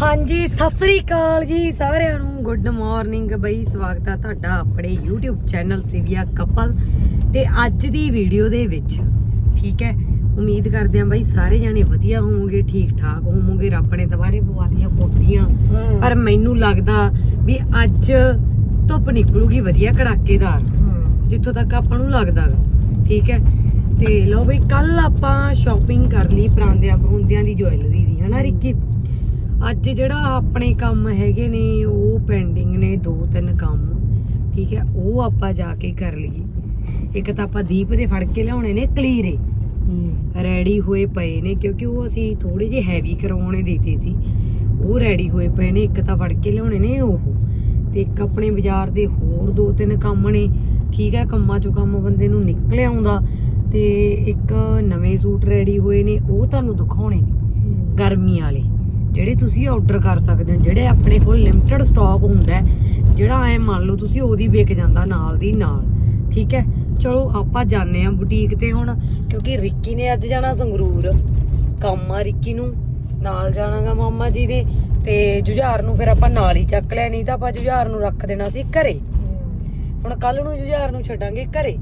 ਹਾਂਜੀ ਸਤਿ ਸ੍ਰੀ ਅਕਾਲ ਜੀ ਸਾਰਿਆਂ ਨੂੰ। ਗੁੱਡ ਮਾਰਨਿੰਗ ਬਈ ਸਵਾਗਤ ਹੈ ਤੁਹਾਡਾ ਆਪਣੇ YouTube ਚੈਨਲ ਸਿਵਿਆ ਕਪਲ ਤੇ ਅੱਜ ਦੀ ਵੀਡੀਓ ਦੇ ਵਿੱਚ ਠੀਕ ਹੈ? ਉਮੀਦ ਕਰਦੇ ਹਾਂ ਬਈ ਸਾਰੇ ਜਾਣੇ ਵਧੀਆ ਹੋਵੋਗੇ ਠੀਕ ਠਾਕ ਹੋਵੋਗੇ ਰੱਬ ਨੇ ਦੁਬਾਰੇ ਪਵਾਤੀਆਂ ਕੋਠੀਆਂ। ਪਰ ਮੈਨੂੰ ਲੱਗਦਾ ਵੀ ਅੱਜ ਧੁੱਪ ਨਿਕਲੂਗੀ ਵਧੀਆ ਕੜਾਕੇਦਾਰ ਜਿੱਥੋਂ ਤੱਕ ਆਪਾਂ ਨੂੰ ਲੱਗਦਾ ਠੀਕ ਹੈ? ਤੇ ਲਓ ਬਈ ਕੱਲ ਆਪਾਂ ਸ਼ਾਪਿੰਗ ਕਰ ਲਈ ਪਰਾਂਦਿਆਂ ਪਰੂੰਦਿਆਂ ਦੀ ਜੁਐਲਰੀ ਦੀ ਹਨਾ ਰਿੱਕੀ? ਅੱਜ ਜਿਹੜਾ ਆਪਣੇ ਕੰਮ ਹੈਗੇ ਨੇ ਉਹ ਪੈਂਡਿੰਗ ਨੇ ਦੋ ਤਿੰਨ ਕੰਮ। ਠੀਕ ਹੈ ਉਹ ਆਪਾਂ ਜਾ ਕੇ ਕਰ ਲਈਏ। ਇੱਕ ਤਾਂ ਆਪਾਂ ਦੀਪ ਦੇ ਫੜ ਕੇ ਲਿਆਉਣੇ ਨੇ ਕਲੀਰੇ। ਰੈਡੀ ਹੋਏ ਪਏ ਨੇ ਕਿਉਂਕਿ ਉਹ ਅਸੀਂ ਥੋੜੇ ਜਿਹੇ ਹੈਵੀ ਕਰਵਾਉਣੇ ਦਿੱਤੇ ਸੀ। ਉਹ ਰੈਡੀ ਹੋਏ ਪਏ ਨੇ ਇੱਕ ਤਾਂ ਫੜ ਕੇ ਲਿਆਉਣੇ ਨੇ ਉਹ। ਤੇ ਇੱਕ ਆਪਣੇ ਬਾਜ਼ਾਰ ਦੇ ਹੋਰ ਦੋ ਤਿੰਨ ਕੰਮ ਨੇ। ਠੀਕ ਹੈ ਕੰਮਾਂ ਚੋਂ ਕੰਮ ਬੰਦੇ ਨੂੰ ਨਿਕਲ ਆਉਂਦਾ। ਤੇ ਇੱਕ ਨਵੇਂ ਸੂਟ ਰੈਡੀ ਹੋਏ ਨੇ ਉਹ ਤੁਹਾਨੂੰ ਦਿਖਾਉਣੇ ਨੇ। ਗਰਮੀ ਵਾਲੇ। ਜਿਹੜੇ ਤੁਸੀਂ ਆਰਡਰ ਕਰ ਸਕਦੇ ਹੋ, ਜਿਹੜੇ ਆਪਣੇ ਕੋਲ ਲਿਮਟਿਡ ਸਟਾਕ ਹੁੰਦਾ ਜਿਹੜਾ ਐ ਮੰਨ ਲਓ ਤੁਸੀਂ ਉਹਦੀ ਵਿਕ ਜਾਂਦਾ ਨਾਲ ਦੀ ਨਾਲ, ਠੀਕ ਹੈ? ਚਲੋ ਆਪਾਂ ਜਾਣੇ ਆ ਬੁਟੀਕ ਤੇ ਹੁਣ, ਕਿਉਂਕਿ ਰਿੱਕੀ ਨੇ ਅੱਜ ਜਾਣਾ ਸੰਗਰੂਰ, ਕੰਮ ਆ ਰਿੱਕੀ ਨੂੰ, ਨਾਲ ਜਾਣਾਗਾ ਮਾਮਾ ਜੀ ਦੇ, ਤੇ ਜੁਝਾਰ ਨੂੰ ਫਿਰ ਆਪਾਂ ਨਾਲ ਹੀ ਚੱਕ ਲਿਆ, ਨਹੀਂ ਤਾਂ ਆਪਾਂ ਜੁਝਾਰ ਨੂੰ ਰੱਖ ਦੇਣਾ ਸੀ ਘਰੇ। ਹੁਣ ਕੱਲ ਨੂੰ ਜੁਝਾਰ ਨੂੰ ਛੱਡਾਂਗੇ ਘਰੇ,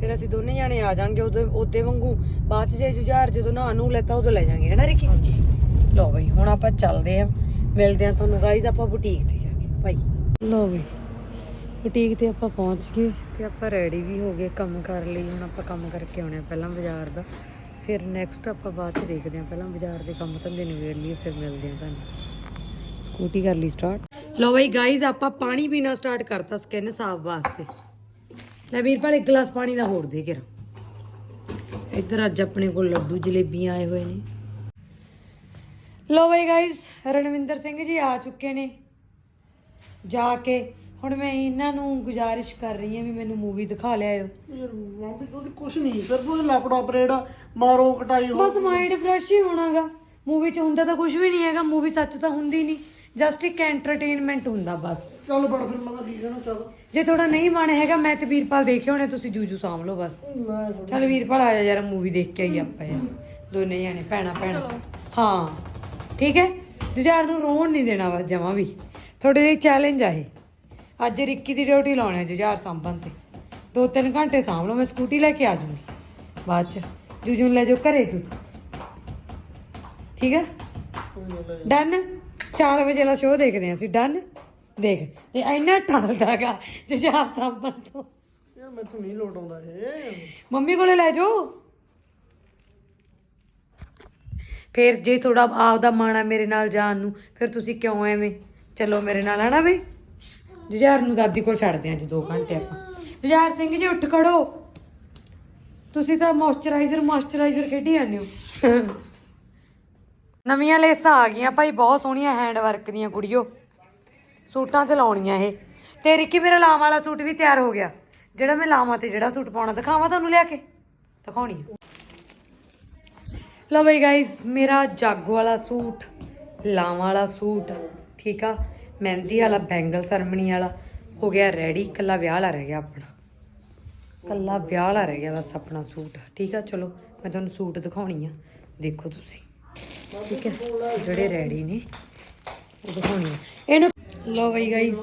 ਫਿਰ ਅਸੀਂ ਦੋਨੇ ਜਾਣੇ ਆ ਜਾਾਂਗੇ ਉਦੋਂ ਉਹਦੇ ਵਾਂਗੂ, ਬਾਅਦ ਚ ਜੇ ਜੁਝਾਰ ਜਦੋਂ ਨਹਾ ਨੂੰ ਲੈਤਾ, ਉਦੋਂ ਲੈ ਜਾਾਂਗੇ ਹੈਨਾ ਰਿੱਕੀ? ਲੋ ਬਈ, ਹੁਣ ਆਪਾਂ ਚੱਲਦੇ ਆਂ ਮਿਲਦੇ ਆਂ ਤੁਹਾਨੂੰ ਗਾਈਜ਼ ਆਪਾਂ ਬੁਟੀਕ ਤੇ ਜਾ ਕੇ। ਭਾਈ ਲੋ ਬਈ ਬੁਟੀਕ ਤੇ ਆਪਾਂ ਪਹੁੰਚ ਗਏ ਤੇ ਆਪਾਂ ਰੈਡੀ ਵੀ ਹੋ ਗਏ ਕੰਮ ਕਰ ਲਈ। ਹੁਣ ਆਪਾਂ ਕੰਮ ਕਰਕੇ ਆਉਣੇ ਪਹਿਲਾਂ ਬਾਜ਼ਾਰ ਦਾ। ਫਿਰ ਨੈਕਸਟ ਆਪਾਂ ਬਾਅਦ ਚ ਦੇਖਦੇ ਆਂ ਪਹਿਲਾਂ ਬਾਜ਼ਾਰ ਦੇ ਕੰਮ ਧੰਦੇ ਨਿਬੇੜ ਲਈਏ, ਫਿਰ ਮਿਲਦੇ ਆਂ ਤੁਹਾਨੂੰ। ਸਕੂਟੀ ਕਰ ਲਈ ਸਟਾਰਟ ਲੋ ਬਈ ਗਾਈਜ਼ ਆਪਾਂ ਪਾਣੀ ਪੀਣਾ ਸਟਾਰਟ ਕਰਤਾ ਸਕਿਨ ਸਾਫ਼ ਵਾਸਤੇ। ਲੈ ਵੀਰਪਾਲ ਇੱਕ ਗਲਾਸ ਪਾਣੀ ਦਾ ਹੋਰ ਦੇ ਕੇ ਇੱਧਰ ਅੱਜ ਆਪਣੇ ਕੋਲ ਲੱਡੂ ਜਲੇਬੀਆਂ ਆਏ ਹੋਏ ਨੇ। ਲੋ ਬਈ ਗਾਇਸ ਰਣਵਿੰਦਰ ਸਿੰਘ ਜੀ ਆ ਚੁੱਕੇ ਨੇ। ਜਾ ਕੇ ਹੁਣ ਮੈਂ ਇਹਨਾਂ ਨੂੰ ਗੁਜ਼ਾਰਿਸ਼ ਕਰ ਰਹੀ ਹਾਂ ਵੀ ਮੈਨੂੰ ਮੂਵੀ ਦਿਖਾ ਲਿਆਇਓ ਯਾਰ ਮੰਮੀ ਕੋਈ ਕੁਛ ਨਹੀਂ ਸਿਰਫ ਉਹ ਲੈਪਟਾਪ ਰੇੜਾ ਮਾਰੋ ਕਟਾਈ ਹੋ ਬਸ ਮਾਈਂਡ ਫਰੈਸ਼ ਹੀ ਹੋਣਾਗਾ। ਮੂਵੀ 'ਚ ਹੁੰਦਾ ਤਾਂ ਕੁਝ ਵੀ ਨਹੀਂ ਹੈਗਾ ਮੂਵੀ ਸੱਚ ਤਾਂ ਹੁੰਦੀ ਨਹੀਂ। ਜਸਟ ਇੱਕ ਐਂਟਰਟੇਨਮੈਂਟ ਹੁੰਦਾ ਬਸ। ਚੱਲ ਬੜ ਫਿਰ ਮੈਂ ਕੀ ਕਹਿਣਾ ਚੱਲ। ਜੇ ਥੋੜਾ ਨਹੀਂ ਮਨ ਹੈਗਾ ਮੈਂ ਤੇ ਵੀਰਪਾਲ ਦੇਖੇ ਹੋਣੇ ਤੁਸੀਂ ਜੂਜੂ ਸਾਂਭ ਲਓ ਬਸ। ਚੱਲ ਵੀਰਪਾਲ ਆ ਜਾ ਯਾਰ ਮੂਵੀ ਦੇਖ ਕੇ ਆਈ ਆਪਾਂ ਯਾਰ। ਦੋਨੇ ਜਾਣੇ ਭੈਣਾ ਭੈਣਾ। ਹਾਂ। ਠੀਕ ਹੈ? ਜੁਝਾਰ ਨੂੰ ਰੋਣ ਨਹੀਂ ਦੇਣਾ ਬਸ ਜਮਾ ਵੀ। ਤੁਹਾਡੇ ਲਈ ਚੈਲੰਜ ਆ ਇਹ। ਅੱਜ ਰਿੱਕੀ ਦੀ ਡਿਊਟੀ ਲਾਉਣੀ ਹੈ ਜੁਝਾਰ ਸਾਂਭਣ ਤੇ। ਦੋ ਤਿੰਨ ਘੰਟੇ ਸਾਂਭ ਲਓ ਮੈਂ ਸਕੂਟੀ ਲੈ ਕੇ ਆ ਜੂੰਗੀ। ਬਾਅਦ ਚ। ਜੂਜੂ ਨੂੰ ਲੈ ਜਾਓ ਘਰੇ ਤੁਸੀਂ। ਠੀਕ ਹੈ? ਡਨ? 4 ਵਜੇ ਵਾਲਾ ਸ਼ੋਅ ਦੇਖਦੇ ਹਾਂ ਅਸੀਂ। ਡਨ? ਦੇਖ। ਇਹ ਇੰਨਾ ਟਾਲਦਾਗਾ ਜੁਝਾਰ ਸਾਂਭਣ ਤੋਂ। ਯਾਰ ਮੈਨੂੰ ਨਹੀਂ ਲੋਟ ਆਉਂਦਾ ਇਹ। ਮੰਮੀ ਕੋਲੇ ਲੈ ਜਾਓ। ਫਿਰ ਜੇ ਥੋੜਾ ਆਪਦਾ ਆ ਮੇਰੇ ਨਾਲ ਜਾਣ ਨੂੰ, ਫਿਰ ਤੁਸੀਂ ਕਿਉਂ ਐਵੇਂ? ਚਲੋ ਮੇਰੇ ਨਾਲ ਹਨਾ ਵੀ ਜੁਝਾਰ ਨੂੰ ਦਾਦੀ ਕੋਲ ਛੱਡਦੇ ਆਂ ਜੀ 2 ਘੰਟੇ ਆਪਾਂ। ਜੁਝਾਰ ਸਿੰਘ ਜੀ, ਉੱਠ ਖੜੋ। ਤੁਸੀਂ ਤਾਂ ਮੋਇਸਚਰਾਈਜ਼ਰ ਮੋਇਸਚਰਾਈਜ਼ਰ ਖੇਡੀ ਜਾਂਦੇ ਹੋ। ਨਵੀਆਂ ਲੇਸਾਂ ਆ ਗਈਆਂ ਭਾਈ, ਬਹੁਤ ਸੋਹਣੀਆਂ ਹੈਂਡ ਵਰਕ ਦੀਆਂ ਕੁੜੀਓ। ਸੂਟਾਂ ਤੇ ਲਾਉਣੀਆਂ ਇਹ। ਤੇ ਰਿੱਕੀ ਮੇਰਾ ਲਾਵਾਂ ਵਾਲਾ ਸੂਟ ਵੀ ਤਿਆਰ ਹੋ ਗਿਆ? ਜਿਹੜਾ ਮੈਂ ਲਾਵਾਂ ਤੇ ਜਿਹੜਾ ਸੂਟ ਪਾਉਣਾ, ਦਿਖਾਵਾਂ ਤੁਹਾਨੂੰ ਲਿਆ ਕੇ? ਦਿਖਾਉਣੀ ਲਓ ਬਈ ਗਾਇਸ ਮੇਰਾ ਜਾਗੋ ਵਾਲਾ ਸੂਟ, ਲਾਵਾਂ ਵਾਲਾ ਸੂਟ, ਠੀਕ ਆ? ਮਹਿੰਦੀ ਵਾਲਾ, ਬੈਂਗਲ ਸਰਮਣੀ ਵਾਲਾ, ਹੋ ਗਿਆ ਰੈਡੀ ਕੱਲਾ ਵਿਆਹ ਵਾਲਾ ਰਹਿ ਗਿਆ ਆਪਣਾ। ਕੱਲਾ ਵਿਆਹ ਵਾਲਾ ਰਹਿ ਗਿਆ ਬਸ ਆਪਣਾ ਸੂਟ, ਠੀਕ ਆ? ਚਲੋ, ਮੈਂ ਤੁਹਾਨੂੰ ਸੂਟ ਦਿਖਾਉਣੀ ਆ। ਦੇਖੋ ਤੁਸੀਂ, ਠੀਕ ਹੈ ਜਿਹੜੇ ਰੈਡੀ ਨੇ, ਉਹ ਦਿਖਾਉਣੀ ਆ। ਇਹਨੂੰ ਲਓ ਬਈ ਗਾਇਸ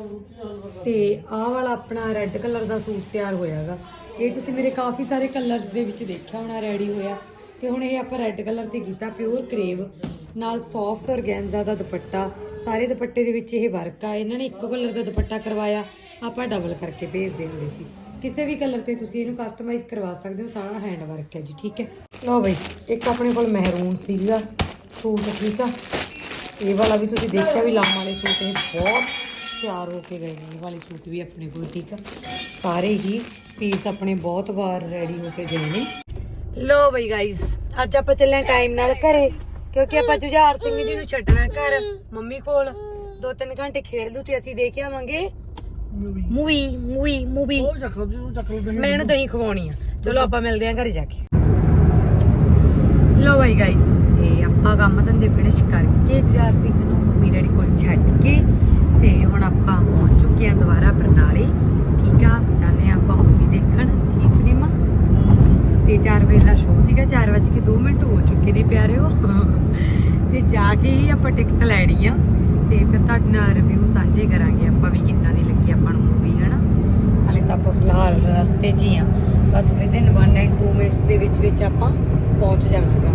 ਤੇ ਆਹ ਵਾਲਾ ਆਪਣਾ ਰੈੱਡ ਕਲਰ ਦਾ ਸੂਟ ਤਿਆਰ ਹੋਇਆਗਾ। ਇਹ ਤੁਸੀਂ ਮੇਰੇ ਕਾਫੀ ਸਾਰੇ ਕਲਰਸ ਦੇ ਵਿੱਚ ਦੇਖਿਆ ਹੋਣਾ ਰੈਡੀ ਹੋਇਆ। ਤੇ ਹੁਣ ਇਹ ਆਪਾਂ ਰੈੱਡ ਕਲਰ ਤੇ ਕੀਤਾ ਪਿਓਰ ਕਰੇਵ ਨਾਲ ਸੌਫਟ ਔਰਗੈਂਜ਼ਾ ਦਾ ਦੁਪੱਟਾ, ਸਾਰੇ ਦੁਪੱਟੇ ਦੇ ਵਿੱਚ ਇਹ ਵਰਕ ਆ। ਇਹਨਾਂ ਨੇ ਇੱਕੋ ਕਲਰ ਦਾ ਦੁਪੱਟਾ ਕਰਵਾਇਆ, ਆਪਾਂ ਡਬਲ ਕਰਕੇ ਭੇਜਦੇ ਹੁੰਦੇ ਸੀ। ਕਿਸੇ ਵੀ ਕਲਰ ਤੇ ਤੁਸੀਂ ਇਹਨੂੰ ਕਸਟਮਾਈਜ਼ ਕਰਵਾ ਸਕਦੇ ਹੋ, ਸਾਰਾ ਹੈਂਡ ਵਰਕ ਹੈ ਜੀ, ਠੀਕ ਹੈ? ਲਓ ਬਈ, ਇੱਕ ਆਪਣੇ ਕੋਲ ਮਹਿਰੂਨ ਸੀਗਾ, ਸੂਟ, ਠੀਕ ਆ? ਇਹ ਵਾਲਾ ਵੀ ਤੁਸੀਂ ਦੇਖਿਆ ਵੀ ਲਾਮ ਵਾਲੇ ਸੂਟ ਇਹ ਬਹੁਤ ਤਿਆਰ ਹੋ ਕੇ ਗਏ ਨੇ, ਇਹ ਵਾਲੇ ਸੂਟ ਵੀ ਆਪਣੇ ਕੋਲ, ਠੀਕ ਆ? ਸਾਰੇ ਹੀ ਪੀਸ ਆਪਣੇ ਬਹੁਤ ਵਾਰ ਰੈਡੀ ਹੋ ਕੇ ਗਏ ਨੇ। ਲੋ ਬਈ ਗਾਇਸ ਅੱਜ ਆਪਾਂ ਚੱਲੇ ਟਾਈਮ ਨਾਲ ਘਰੇ ਕਿਉਂਕਿ ਆਪਾਂ ਜੁਝਾਰ ਸਿੰਘ ਜੀ ਨੂੰ ਛੱਡਣਾ ਘਰ ਮੰਮੀ ਕੋਲ। ਦੋ ਤਿੰਨ ਘੰਟੇ ਖੇਡ ਲੂ ਤੇ ਅਸੀਂ ਦੇਖ ਆਵਾਂਗੇ। ਮੂਵੀ ਮੂਵੀ ਮੂਵੀ ਮੂਵੀ ਉਹ ਚੱਕ ਲਓ ਜੀ ਉਹ ਚੱਕ ਲਓ ਦਹੀਂ ਮੈਂ ਇਹਨੂੰ ਦਹੀਂ ਖਵਾਉਣੀ ਆ। ਚਲੋ ਆਪਾਂ ਮਿਲਦੇ ਆਂ ਘਰੇ ਜਾ ਕੇ। ਲੋ ਬਾਈ ਗਾਇਸ ਤੇ ਆਪਾਂ ਕੰਮ ਧੰਦੇ ਫਿਨਿਸ਼ ਕਰਕੇ ਜੁਝਾਰ ਸਿੰਘ ਨੂੰ ਮੰਮੀ ਡੈਡੀ ਕੋਲ ਛੱਡ ਕੇ ਤੇ ਹੁਣ ਆਪਾਂ ਪਹੁੰਚ ਚੁੱਕੇ ਆਂ ਦੁਬਾਰਾ ਬਰਨਾਲੇ ਠੀਕ ਆ? ਜਾਣੇ ਆਪਾਂ ਮੂਵੀ ਦੇਖਣ। ਤੇ 4 ਵਜੇ ਦਾ ਸ਼ੋਅ ਸੀਗਾ 4 ਵਜੇ ਕੇ 2 ਮਿੰਟ ਹੋ ਚੁੱਕੇ ਨੇ ਪਿਆਰਿਓ। ਤੇ ਜਾ ਕੇ ਹੀ ਆਪਾਂ ਟਿਕਟ ਲੈਣੀ ਆ ਤੇ ਫਿਰ ਤੁਹਾਡੇ ਨਾਲ ਰਿਵਿਊ ਸਾਂਝੇ ਕਰਾਂਗੇ, ਆਪਾਂ ਵੀ ਕਿੱਦਾਂ ਦੀ ਲੱਗੀ ਆਪਾਂ ਨੂੰ ਮੂਵੀ ਹਨਾ? ਹਲੇ ਤਾਂ ਆਪਾਂ ਫਿਲਹਾਲ ਰਸਤੇ 'ਚ ਹੀ ਆ। ਬਸ ਵਿਦਿਨ 1 ਐਂਡ 2 ਮਿੰਟਸ ਦੇ ਵਿੱਚ ਵਿੱਚ ਆਪਾਂ ਪਹੁੰਚ ਜਾਣਾਗਾ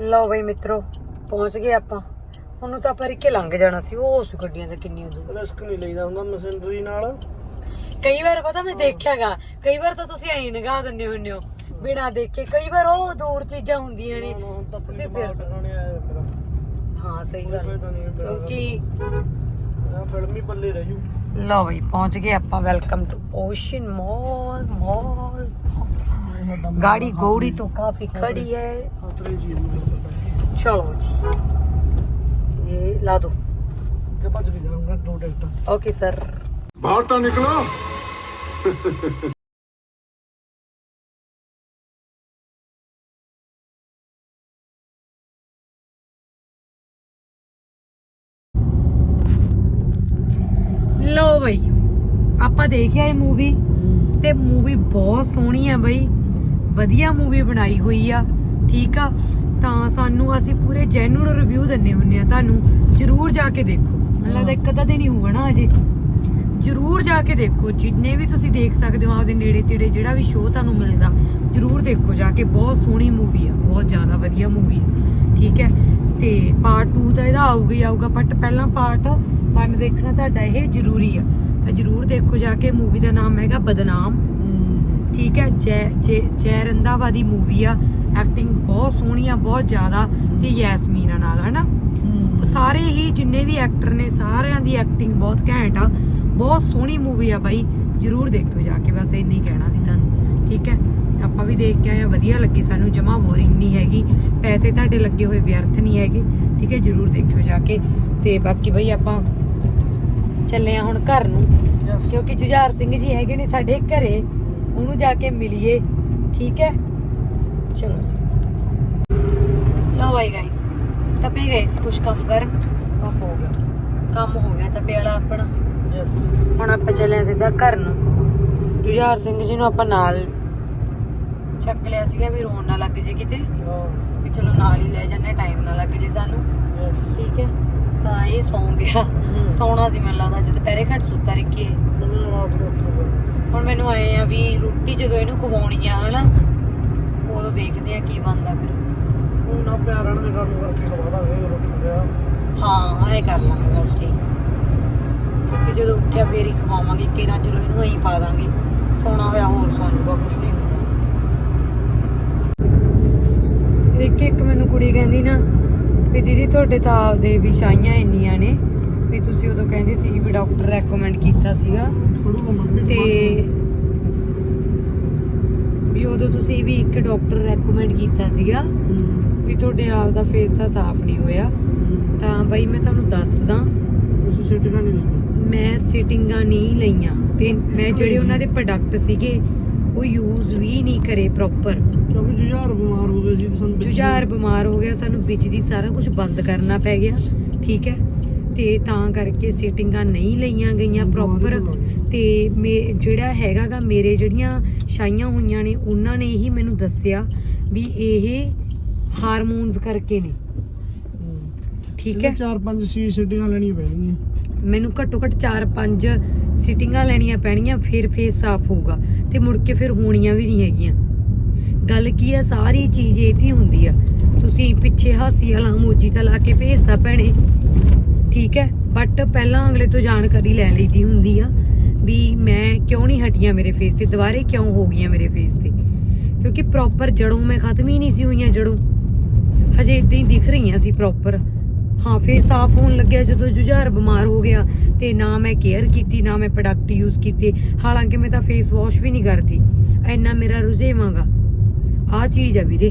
ਲਓ ਬਈ ਮਿੱਤਰੋ, ਪਹੁੰਚ ਗਏ ਆਪਾਂ। ਉਹਨੂੰ ਤਾਂ ਆਪਾਂ ਰਿੱਕੇ ਲੰਘ ਜਾਣਾ ਸੀ, ਉਹ ਉਸ ਗੱਡੀਆਂ ਤੇ ਕਿੰਨੀਆਂ ਦੂਰ। ਰਿਸਕ ਨਹੀਂ ਲਈਦਾ ਹੁੰਦਾ, ਮਸ਼ੀਨਰੀ ਨਾਲ। ਕਈ ਵਾਰ ਪਤਾ ਮੈਂ ਦੇਖਿਆਗਾ ਕਈ ਵਾਰ ਤਾਂ ਤੁਸੀਂ ਐਂ ਨਿਗਾਹ ਦਿੰਦੇ ਹੁੰਦੇ ਹੋ ਬਿਨਾ ਦੇਖੇ। ਕਈ ਵਾਰ ਉਹ ਦੂਰ ਚੀਜ਼ਾਂ ਹੁੰਦੀਆਂ ਨੇ ਤੁਸੀਂ ਫਿਰ ਪਹੁੰਚ ਗਏ ਆਪਾਂ welcome to Ocean Mall mall. ਗਾੜੀ ਗੋੜੀ ਤੋਂ ਕਾਫੀ ਖੜੀ ਹੈ। ਚਲੋ ਜੀ। ਇਹ ਲਾ ਦੋ। ਕੇ ਭੱਜ ਨਹੀਂ ਜਾਊਂਗਾ ਦੋ ਟਿਕਟਾਂ। Okay sir. ਬਾਹਰ ਤਾਂ ਨਿਕਲੋ। ਲੋ ਬਈ, ਆਪਾਂ ਦੇਖਿਆ ਇਹ ਮੂਵੀ ਤੇ ਮੂਵੀ ਬਹੁਤ ਸੋਹਣੀ ਆ ਬਈ। ਵਧੀਆ ਮੂਵੀ ਬਣਾਈ ਹੋਈ ਆ, ਠੀਕ ਆ? ਤਾਂ ਸਾਨੂੰ ਅਸੀਂ ਪੂਰੇ ਜੈਨੂਨ ਰਿਵਿਊ ਦਿੰਨੇ ਹੁੰਨੇ ਆ ਤੁਹਾਨੂੰ। ਜਰੂਰ ਜਾ ਕੇ ਦੇਖੋ। ਮੈਨੂੰ ਲੱਗਦਾ ਇੱਕ ਅੱਧਾ ਦਿਨ ਹੀ ਹੋਊਗਾ ਨਾ ਅਜੇ ਜਰੂਰ ਜਾ ਕੇ ਦੇਖੋ ਜਿੰਨੇ ਵੀ ਤੁਸੀਂ ਦੇਖ ਸਕਦੇ ਹੋ ਆਪਦੇ ਨੇੜੇ ਤੇੜੇ ਜਿਹੜਾ ਵੀ ਸ਼ੋਅ ਤੁਹਾਨੂੰ ਮਿਲਦਾ ਜਰੂਰ ਦੇਖੋ ਜਾ ਕੇ। ਬਹੁਤ ਸੋਹਣੀ ਮੂਵੀ ਆ ਬਹੁਤ ਜ਼ਿਆਦਾ ਵਧੀਆ ਮੂਵੀ ਠੀਕ ਹੈ? ਤੇ ਪਾਰਟ 2 ਤਾਂ ਇਹਦਾ ਆਊਗਾ ਹੀ ਆਊਗਾ ਬਟ ਪਹਿਲਾਂ ਪਾਰਟ 1 ਦੇਖਣਾ ਤੁਹਾਡਾ ਇਹ ਜ਼ਰੂਰੀ ਆ। ਤਾਂ ਜਰੂਰ ਦੇਖੋ ਜਾ ਕੇ ਮੂਵੀ ਦਾ ਨਾਮ ਹੈਗਾ ਬਦਨਾਮ। ਠੀਕ ਹੈ? ਜੈ ਜੈ ਰੰਧਾਵਾ ਦੀ ਮੂਵੀ ਆ। ਐਕਟਿੰਗ ਬਹੁਤ ਸੋਹਣੀ ਆ ਬਹੁਤ ਜ਼ਿਆਦਾ। ਤੇ ਯੈਸਮੀਨਾ ਨਾਲ ਹਨਾ? ਸਾਰੇ ਹੀ ਜਿੰਨੇ ਵੀ ਐਕਟਰ ਨੇ ਸਾਰਿਆਂ ਦੀ ਐਕਟਿੰਗ ਬਹੁਤ ਘੈਂਟ ਆ। ਬਹੁਤ ਸੋਹਣੀ ਮੂਵੀ ਆ ਬਾਈ ਜਰੂਰ ਦੇਖਿਓ ਜਾ ਕੇ ਬਸ ਇੰਨੀ ਕਹਿਣਾ ਸੀ ਤੁਹਾਨੂੰ ਠੀਕ ਹੈ? ਆਪਾਂ ਵੀ ਦੇਖ ਕੇ ਆਏ ਆ ਵਧੀਆ ਲੱਗੀ ਸਾਨੂੰ ਜਮਾ ਬੋਰਿੰਗ ਨਹੀਂ ਹੈਗੀ ਪੈਸੇ ਤੁਹਾਡੇ ਲੱਗੇ ਹੋਏ ਵਿਅਰਥ ਨਹੀਂ ਹੈਗੇ ਠੀਕ ਹੈ? ਜਰੂਰ ਦੇਖਿਓ ਜਾ ਕੇ ਤੇ ਬਾਕੀ ਬਈ ਆਪਾਂ ਚੱਲੇ ਆ ਹੁਣ ਘਰ ਨੂੰ ਕਿਉਂਕਿ ਜੁਝਾਰ ਸਿੰਘ ਜੀ ਹੈਗੇ ਨੇ ਸਾਡੇ ਘਰੇ ਉਹਨੂੰ ਜਾ ਕੇ ਮਿਲੀਏ ਠੀਕ ਹੈ? ਚਲੋ ਜੀ। ਲਓ ਬਾਈ ਗਾਇਸ ਤਪੇ ਗਏ ਸੀ ਕੁਝ ਕੰਮ ਕਰਨ। ਆਪ ਹੋ ਗਿਆ। ਕੰਮ ਹੋ ਗਿਆ ਤਪੇ ਵਾਲਾ ਆਪਣਾ। ਚੱਲੇ ਆ ਸਿੱਧਾ ਘਰ ਨੂੰ। ਜੁਝਾਰ ਸਿੰਘ ਜੀ ਨੂੰ ਆਪਾਂ ਨਾਲ ਚੱਕ ਲਿਆ ਸੀਗਾ ਵੀ ਰੋਣ ਨਾ ਲੱਗ ਜੇ ਕਿਤੇ। ਹਾਂ। ਵੀ ਚਲੋ ਨਾਲ ਹੀ ਲੈ ਜਾਂਦੇ ਟਾਈਮ ਨਾ ਲੱਗ ਜੇ ਸਾਨੂੰ। ਠੀਕ ਹੈ? ਤਾਂ ਇਹ ਸੌਂ ਗਿਆ। ਸੌਣਾ ਸੀ ਮੈਨੂੰ ਲੱਗਦਾ ਅੱਜ ਦੁਪਹਿਰੇ ਘੱਟ ਸੁੱਤਾ ਰਿੱਕੀ ਮੈਨੂੰ ਰਾਤ ਨੂੰ ਉੱਠੂਗਾ ਹੁਣ ਮੈਨੂੰ ਆਏ ਆ ਵੀ ਰੋਟੀ ਜਦੋਂ ਇਹਨੂੰ ਖਵਾਉਣੀ ਆ ਹਨਾ ਉਦੋਂ ਦੇਖਦੇ ਆ ਕੀ ਬਣਦਾ ਫਿਰ। ਉਹ ਨਾ ਪਿਆਰਾਂ ਦੇ ਕੰਮ ਕਰਕੇ ਖਵਾ ਦਾਂਗੇ ਜਦੋਂ ਉੱਠ ਗਿਆ ਹਾਂ ਐ ਕਰ ਲਾਂਗੇ ਬਸ ਠੀਕ ਹੈ। ਕਿਉਂਕਿ ਜਦੋਂ ਉੱਠਿਆ ਫੇਰ ਹੀ ਖਵਾਵਾਂਗੇ ਕੇਰਾ ਚਲੋ ਇਹਨੂੰ ਐਂ ਪਾ ਦਾਂਗੇ। ਸੋਣਾ ਹੋਇਆ ਹੋਰ ਸੌਂ ਜੂਗਾ ਕੁਛ ਨਹੀਂ। ਹੁੰਦਾ ਇੱਕ ਇੱਕ ਮੈਨੂੰ ਕੁੜੀ ਕਹਿੰਦੀ ਨਾ ਵੀ ਦੀਦੀ ਤੁਹਾਡੇ ਤਾਂ ਆਪਦੇ ਵੀ ਛਾਈਆਂ ਇੰਨੀਆਂ ਨੇ ਵੀ ਤੁਸੀਂ ਉਦੋਂ ਕਹਿੰਦੇ ਸੀ ਵੀ ਡਾਕਟਰ ਰეკਮੈਂਡ ਕੀਤਾ ਸੀਗਾ। ਤੇ ਵੀ ਉਦੋਂ ਤੁਸੀਂ ਵੀ ਇੱਕ ਡਾਕਟਰ ਰეკਮੈਂਡ ਕੀਤਾ ਸੀਗਾ ਵੀ ਤੁਹਾਡੇ ਆਪ ਦਾ ਫੇਸ ਤਾਂ ਸਾਫ਼ ਨਹੀਂ ਹੋਇਆ। ਤਾਂ ਬਈ ਮੈਂ ਤੁਹਾਨੂੰ ਦੱਸਦਾ। ਤੁਸੀਂ ਸਿੱਟਗਾ ਨਹੀਂ ਮੈਂ ਸਿਟਿੰਗਾਂ ਨਹੀਂ ਲਈਆਂ ਤੇ ਮੈਂ ਜਿਹੜੇ ਉਹਨਾਂ ਦੇ ਪ੍ਰੋਡਕਟ ਸੀਗੇ ਉਹ ਯੂਜ਼ ਵੀ ਨਹੀਂ ਕਰੇ ਪ੍ਰੋਪਰ ਕਿਉਂਕਿ ਜੁਝਾਰ ਬਿਮਾਰ ਹੋ ਗਏ ਸੀ ਤੇ ਸਾਨੂੰ ਜੁਝਾਰ ਬਿਮਾਰ ਹੋ ਗਿਆ ਸਾਨੂੰ ਵਿੱਚ ਦੀ ਸਾਰਾ ਕੁਝ ਬੰਦ ਕਰਨਾ ਪੈ ਗਿਆ ਠੀਕ ਹੈ? ਤੇ ਤਾਂ ਕਰਕੇ ਸਿਟਿੰਗਾਂ ਨਹੀਂ ਲਈਆਂ ਗਈਆਂ ਪ੍ਰੋਪਰ ਤੇ ਮੇ ਜਿਹੜਾ ਹੈਗਾਗਾ ਮੇਰੇ ਜਿਹੜੀਆਂ ਛਾਈਆਂ ਹੋਈਆਂ ਨੇ ਉਹਨਾਂ ਨੇ ਹੀ ਮੈਨੂੰ ਦੱਸਿਆ ਵੀ ਇਹ ਹਾਰਮੋਨਸ ਕਰਕੇ ਨੇ। ਠੀਕ ਹੈ? ਚਾਰ ਪੰਜ ਸੀ ਸਿੱਟੀਆਂ ਲੈਣੀਆਂ ਪੈਣਗੀਆਂ। ਮੈਨੂੰ ਘੱਟੋ ਘੱਟ 4-5 ਸਿਟਿੰਗਾਂ ਲੈਣੀਆਂ ਪੈਣੀਆਂ, ਫਿਰ ਫੇਸ ਸਾਫ਼ ਹੋਊਗਾ ਤੇ ਮੁੜ ਕੇ ਫਿਰ ਹੋਣੀਆਂ ਵੀ ਨਹੀਂ ਹੈਗੀਆਂ। ਗੱਲ ਕੀ ਆ, ਸਾਰੀ ਚੀਜ਼ ਇਹਦੀ ਹੁੰਦੀ ਆ। ਤੁਸੀਂ ਪਿੱਛੇ ਹਾਸੀ ਵਾਲਾ ਮੋਜੀ ਤਾਂ ਲਾ ਕੇ ਭੇਜਦਾ ਭੈਣੇ। ਠੀਕ ਹੈ ਬਟ ਪਹਿਲਾਂ ਅਗਲੇ ਤੋਂ ਜਾਣਕਾਰੀ ਲੈ ਲਈਦੀ ਹੁੰਦੀ ਆ ਵੀ ਮੈਂ ਕਿਉਂ ਨਹੀਂ ਹਟੀਆਂ ਮੇਰੇ ਫੇਸ ਤੇ, ਦੁਬਾਰੇ ਕਿਉਂ ਹੋ ਗਈਆਂ ਮੇਰੇ ਫੇਸ ਤੇ? ਕਿਉਂਕਿ ਪ੍ਰੋਪਰ ਜੜੋਂ ਮੈਂ ਖਤਮ ਹੀ ਨਹੀਂ ਸੀ ਹੋਈਆਂ ਜੜੋਂ ਹਜੇ ਇਦਾਂ ਹੀ ਦਿਖ ਰਹੀਆਂ ਸੀ ਪ੍ਰੋਪਰ ਹਾਂ ਫੇਸ ਸਾਫ਼ ਹੋਣ ਲੱਗਿਆ ਜਦੋਂ ਜੁਝਾਰ ਬਿਮਾਰ ਹੋ ਗਿਆ ਤੇ ਨਾ ਮੈਂ ਕੇਅਰ ਕੀਤੀ ਨਾ ਮੈਂ ਪ੍ਰੋਡਕਟ ਯੂਜ਼ ਕੀਤੇ। ਹਾਲਾਂਕਿ ਮੈਂ ਤਾਂ ਫੇਸ ਵਾਸ਼ ਵੀ ਨਹੀਂ ਕਰਦੀ। ਐਨਾ ਮੇਰਾ ਰੁਝੇਵਾਂਗਾ ਆ ਚੀਜ਼ ਆ ਵੀਰੇ